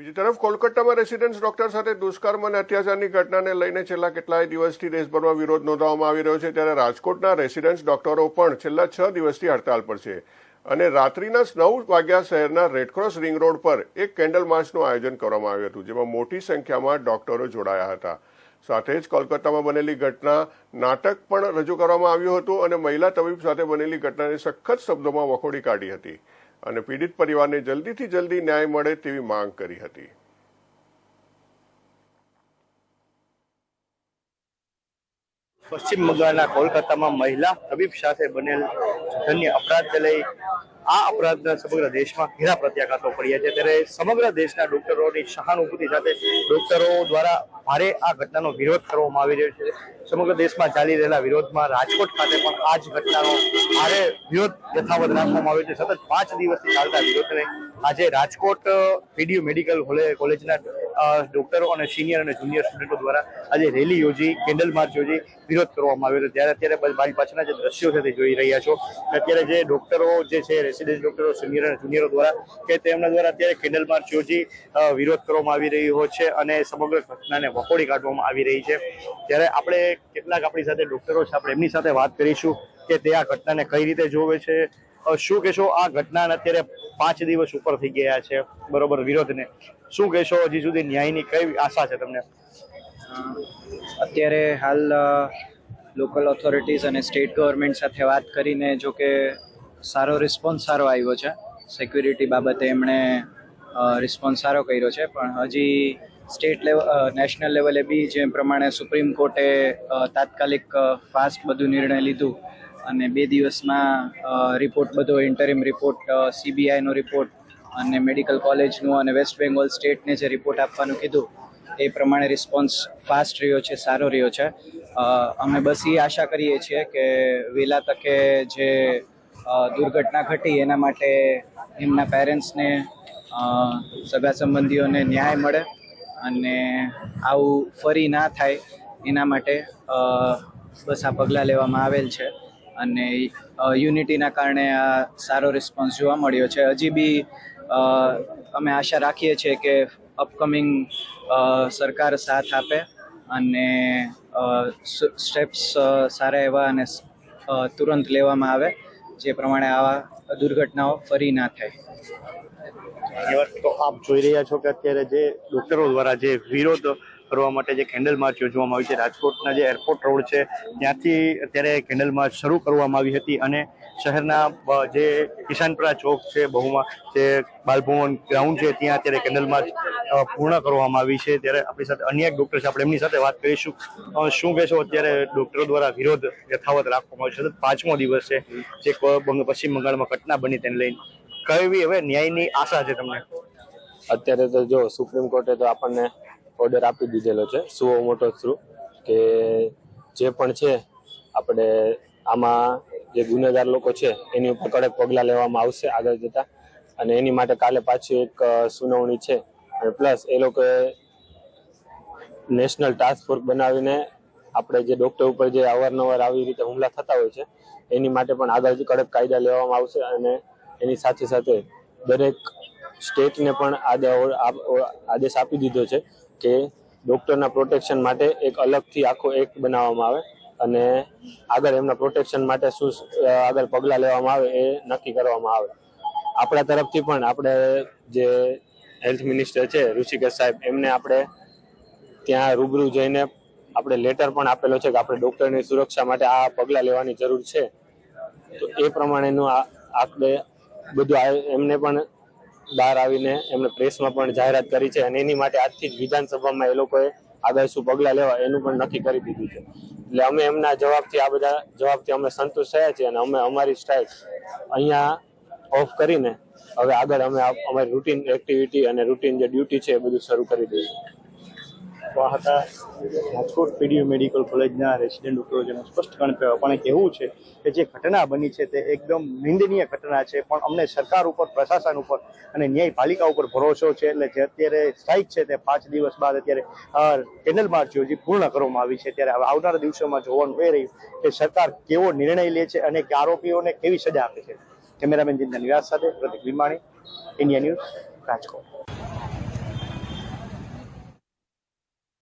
બીજી તરફ કોલકાતામાં રેસિડેન્સ ડોક્ટર સાથે દુષ્કર્મ અને અત્યાચારની ઘટનાને લઈને છેલ્લા કેટલાય દિવસથી દેશભરમાં વિરોધ નોંધાવવામાં આવી રહ્યો છે. ત્યારે રાજકોટના રેસિડેન્સ ડોક્ટરો પણ છેલ્લા છ દિવસથી હડતાલ પર છે અને રાત્રિના નવ વાગ્યા શહેરના રેડક્રોસ રિંગ રોડ પર એક કેન્ડલ માર્ચનું આયોજન કરવામાં આવ્યું હતું, જેમાં મોટી સંખ્યામાં ડોક્ટરો જોડાયા હતા. સાથે જ કોલકાતામાં બનેલી ઘટના નાટક પણ રજૂ કરવામાં આવ્યું હતું અને મહિલા તબીબ સાથે બનેલી ઘટનાને સખત શબ્દોમાં વખોડી કાઢી હતી. અને પીડિત પરિવારને જલ્દીથી જલ્દી ન્યાય મળે તેવી માંગ કરી હતી. પશ્ચિમ બંગાળના કોલકાતામાં મહિલા તબીબ સાથે બનેલ જઘન્ય અપરાધને લઈ આ અપરાધના સમગ્ર દેશમાં ઘેરા પ્રત્યાઘાતો પડ્યા છે. ત્યારે સમગ્ર દેશના ડોક્ટરોની સહાનુભૂતિ સાથે ડોક્ટરો દ્વારા ભારે આ ઘટનાનો વિરોધ કરવામાં આવી રહ્યો છે. સમગ્ર દેશમાં ચાલી રહેલા વિરોધમાં રાજકોટ ખાતે પણ આ જ ઘટનાનો ભારે વિરોધ યથાવત રાખવામાં આવ્યો છે. સતત પાંચ દિવસથી ચાલતા વિરોધને આજે રાજકોટ પીડીયુ મેડિકલ કોલેજના ડોક્ટરો અને સિનિયર અને જુનિયર સ્ટુડન્ટો દ્વારા આજે રેલી યોજી, કેન્ડલ માર્ચ યોજી વિરોધ કરવામાં આવ્યો હતો. ત્યારે અત્યારે મારી પાછળના જે દ્રશ્યો છે તે જોઈ રહ્યા છો. અત્યારે જે ડોક્ટરો જે છે રેસિડેન્ટ ડોક્ટરો, સિનિયર અને જુનિયરો દ્વારા કે તેમના દ્વારા અત્યારે કેન્ડલ માર્ચ યોજી વિરોધ કરવામાં આવી રહ્યો છે અને સમગ્ર ઘટનાને વખોડી કાઢવામાં આવી રહી છે. ત્યારે આપણે કેટલાક આપણી સાથે ડોક્ટરો છે, આપણે એમની સાથે વાત કરીશું કે તે આ ઘટનાને કઈ રીતે જોવે છે. શું કહેશો? આ ઘટનાને અત્યારે પાંચ દિવસ ઉપર થઈ ગયા છે. બરોબર, વિરોધને. શું કહેશો હજી સુધી ન્યાયની કઈ આશા છે તમને? અત્યારે હાલ લોકલ ઓથોરિટીઝ અને સ્ટેટ ગવર્મેન્ટ સાથે વાત કરીને જો કે સારો રિસ્પોન્સ સારો આવ્યો છે. સિક્યુરિટી બાબતે એમણે રિસ્પોન્સ સારો કર્યો છે. પણ હજી સ્ટેટ લેવલ નેશનલ લેવલે બી જે પ્રમાણે સુપ્રીમ કોર્ટે તાત્કાલિક ફાસ્ટ બધું નિર્ણય લીધું અને બે દિવસમાં રિપોર્ટ બધો ઇન્ટરિમ રિપોર્ટ સીબીઆઈનો રિપોર્ટ અને મેડિકલ કોલેજનું અને વેસ્ટ બેંગોલ સ્ટેટને જે રિપોર્ટ આપવાનું કીધું, એ પ્રમાણે રિસ્પોન્સ ફાસ્ટ રહ્યો છે, સારો રહ્યો છે. અમે બસ એ આશા કરીએ છીએ કે વહેલા તકે જે દુર્ઘટના ઘટી એના માટે એમના પેરેન્ટ્સને સગા સંબંધીઓને ન્યાય મળે અને આવું ફરી ના થાય એના માટે બસ આ પગલાં લેવામાં આવેલ છે. અને યુનિટીના કારણે આ સારો રિસ્પોન્સ જોવા મળ્યો છે. હજી બી અમે આશા રાખીએ છીએ કે અપકમિંગ સરકાર સાથ આપે અને સ્ટેપ્સ સારા એવા અને તુરંત લેવામાં આવે, જે પ્રમાણે આવા દુર્ઘટનાઓ ફરી ના થાય. તો આપ જોઈ રહ્યા છો કે અત્યારે જે ડોક્ટરો દ્વારા જે વિરોધ કરવા માટે જે કેન્ડલ માર્ચ યોજવામાં આવી છે, રાજકોટના જે એરપોર્ટ રોડ છે, ત્યાંથી અત્યારે કેન્ડલ માર્ચ શરૂ કરવામાં આવી હતી અને શહેરના જે કિસાનપરા ચોક છે, બહુમાં જે બાલભવન ગ્રાઉન્ડ છે, ત્યાં અત્યારે કેન્ડલ માર્ચ પૂર્ણ કરવામાં આવી છે. ત્યારે આપણી સાથે અન્ય એક ડોક્ટર છે, આપણે એમની સાથે વાત કરીશું. શું કહેશો? અત્યારે ડોક્ટરો દ્વારા વિરોધ યથાવત રાખવામાં આવ્યો છે. પાંચમો દિવસ છે, જે પશ્ચિમ બંગાળમાં ઘટના બની તેને લઈને. કઈ હવે ન્યાયની આશા છે તમને? અત્યારે તો જો સુપ્રીમ કોર્ટે તો આપણને ઓર્ડર આપી દીધેલો છે સુઓ મોટો થ્રુ કે જે પણ છે, આપણે આમાં જે ગુનેગાર લોકો છે, એની ઉપર કડક પગલાં લેવામાં આવશે આગળ જતા. અને એની માટે કાલે પાછી એક સુનાવણી છે. અને પ્લસ એ લોકોએ નેશનલ ટાસ્ક ફોર્સ બનાવીને આપણે જે ડોક્ટર ઉપર જે અવારનવાર આવી રીતે હુમલા થતા હોય છે, એની માટે પણ આગળ કડક કાયદા લેવામાં આવશે અને એની સાથે સાથે દરેક સ્ટેટને પણ આદે- આદેશ આપી દીધો છે. કે ડૉક્ટરના પ્રોટેક્શન માટે એક અલગથી આખો એક્ટ બનાવવામાં આવે અને આગળ એમના પ્રોટેક્શન માટે શું આગળ પગલાં લેવામાં આવે એ નક્કી કરવામાં આવે. આપણા તરફથી પણ આપણે જે હેલ્થ મિનિસ્ટર છે, ઋષિકેશ સાહેબ, એમને આપણે ત્યાં રૂબરૂ જઈને આપણે લેટર પણ આપેલો છે કે આપણે ડોક્ટરની સુરક્ષા માટે આ પગલાં લેવાની જરૂર છે. તો એ પ્રમાણેનું આપણે બધું એમને પણ બહાર આવીને એમણે પ્રેસમાં પણ જાહેરાત કરી છે અને એની માટે આજથી જ વિધાનસભામાં એ લોકોએ આગળ શું પગલાં લેવા એનું પણ નક્કી કરી દીધું છે. એટલે અમે એમના જવાબથી આ બધા જવાબથી અમે સંતુષ્ટ થયા છીએ અને અમે અમારી સ્ટ્રાઇક અહીંયા ઓફ કરીને હવે આગળ અમે અમારી રૂટીન, એક્ટિવિટી અને રૂટીન જે ડ્યુટી છે એ બધું શરૂ કરી આ હતા રાજકોટ પીડીયુ મેડિકલ કોલેજના રેસિડેન્ટ ડોક્ટરો જેનું સ્પષ્ટપણે કહેવું છે કે જે ઘટના બની છે તે એકદમ નિંદનીય ઘટના છે. પણ અમને સરકાર ઉપર, પ્રશાસન ઉપર અને ન્યાયપાલિકા ઉપર ભરોસો છે એટલે જે અત્યારે સ્ટ્રાઇક છે તે પાંચ દિવસ બાદ અત્યારે કેન્ડલ માર્ચ યોજી પૂર્ણ કરવામાં આવી છે. ત્યારે હવે આવનારા દિવસોમાં જોવાનું એ રહ્યું કે સરકાર કેવો નિર્ણય લે છે અને કે આરોપીઓને કેવી સજા આપે છે. કેમેરામેન જિંદા નિવાસ સાથે પ્રતિક વિમાણી, ઇન્ડિયા ન્યૂઝ, રાજકોટ.